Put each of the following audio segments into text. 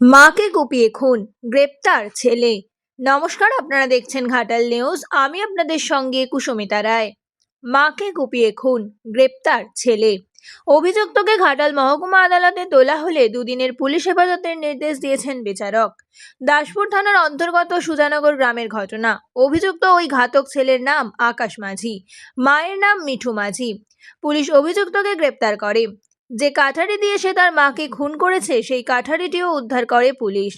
মাকে কুপিয়ে খুন, গ্রেপ্তার ছেলে। নমস্কার, আপনারা দেখছেন ঘাটাল নিউজ। আমি আপনাদের সঙ্গে কুসুমিতা রায়। মাকে কুপিয়ে খুন, গ্রেপ্তার ছেলে। অভিযুক্তকে ঘাটাল মহকুমা আদালতে তোলা হলে দুদিনের পুলিশ হেফাজতের নির্দেশ দিয়েছেন বিচারক। দাসপুর থানার অন্তর্গত সুজানগর গ্রামের ঘটনা। অভিযুক্ত ওই ঘাতক ছেলের নাম আকাশ মাঝি। মায়ের নাম মিঠু মাঝি। পুলিশ অভিযুক্তকে গ্রেপ্তার করে। যে কাঠারি দিয়ে সে তার মাকে খুন করেছে, সেই কাঠারিটিও উদ্ধার করে পুলিশ।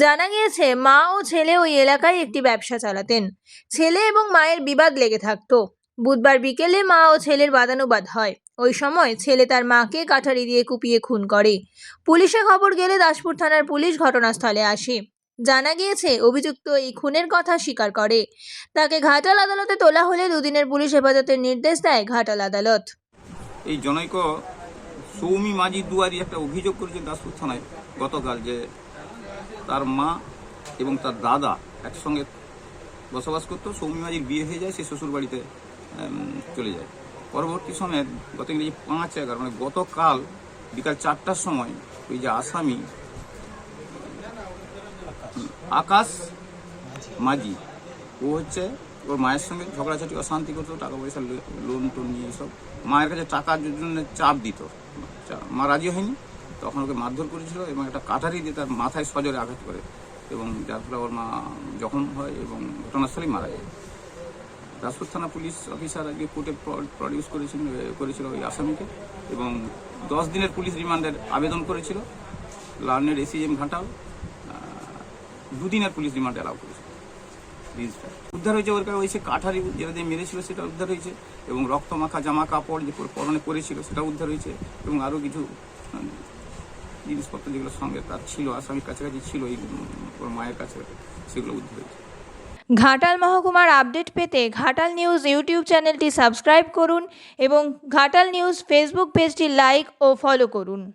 জানা গিয়েছে, মা ও ছেলে ওই এলাকায় একটি ব্যবসা চালাতেন। ছেলে এবং মায়ের বিবাদ লেগে থাকতো। বুধবার বিকেলে মা ও ছেলের বাদানুবাদ হয়। ওই সময় ছেলে তার মাকে কাঠারি দিয়ে কুপিয়ে খুন করে। পুলিশে খবর গেলে দাসপুর থানার পুলিশ ঘটনাস্থলে আসে। জানা গিয়েছে, অভিযুক্ত এই খুনের কথা স্বীকার করে। তাকে ঘাটাল আদালতে তোলা হলে দুদিনের পুলিশ হেফাজতের নির্দেশ দেয় ঘাটাল আদালত। এই জনৈক সৌমি মাঝি দুয়ারি একটা অভিযোগ করেছে দাসপুর থানায় গতকাল যে তার মা এবং তার দাদা একসঙ্গে বসবাস করতো, সৌমি মাঝির বিয়ে হয়ে যায়, সে শ্বশুর বাড়িতে চলে যায়। পরবর্তী সময়ে গত ইংরেজি পাঁচ এগারো মানে গতকাল বিকাল চারটার সময় ওই যে আসামি আকাশ মাঝি, ও হচ্ছে ওর মায়ের সঙ্গে ঝগড়াঝাটি, অশান্তি করতো টাকা পয়সা লোন টোন নিয়ে সব। মায়ের কাছে টাকার জন্য চাপ দিত। মা রাজি হয়নি। তখন ওকে মারধর করেছিল এবং একটা কাঠারি দিয়ে তার মাথায় সজরে আঘাত করে এবং যার ফলে ওর মা জখম হয় এবং ঘটনাস্থলেই মারা যায়। দাসপুর থানা পুলিশ অফিসার আজকে কোর্টে প্রডিউস করেছিল করেছিল ওই আসামিকে এবং দশ দিনের পুলিশ রিমান্ডের আবেদন করেছিল। লার্নের এসিএম ঘাটাল দুদিনের পুলিশ রিমান্ড অ্যালাউ করেছিল। উদ্ধার হয়েছে ওর কাছে ওই সে কাঠারি যেটা দিয়ে মেরেছিল সেটা উদ্ধার হয়েছে এবং রক্ত মাখা জামা কাপড় যে পরনে পরেছিল সেটা উদ্ধার হয়েছে এবং আরও কিছু জিনিসপত্র যেগুলো সঙ্গে তার ছিল আসামির কাছাকাছি ছিল এই ওর মায়ের কাছে সেগুলো উদ্ধার হয়েছে। ঘাটাল মহকুমার আপডেট পেতে ঘাটাল নিউজ ইউটিউব চ্যানেলটি সাবস্ক্রাইব করুন এবং ঘাটাল নিউজ ফেসবুক পেজটি লাইক ও ফলো করুন।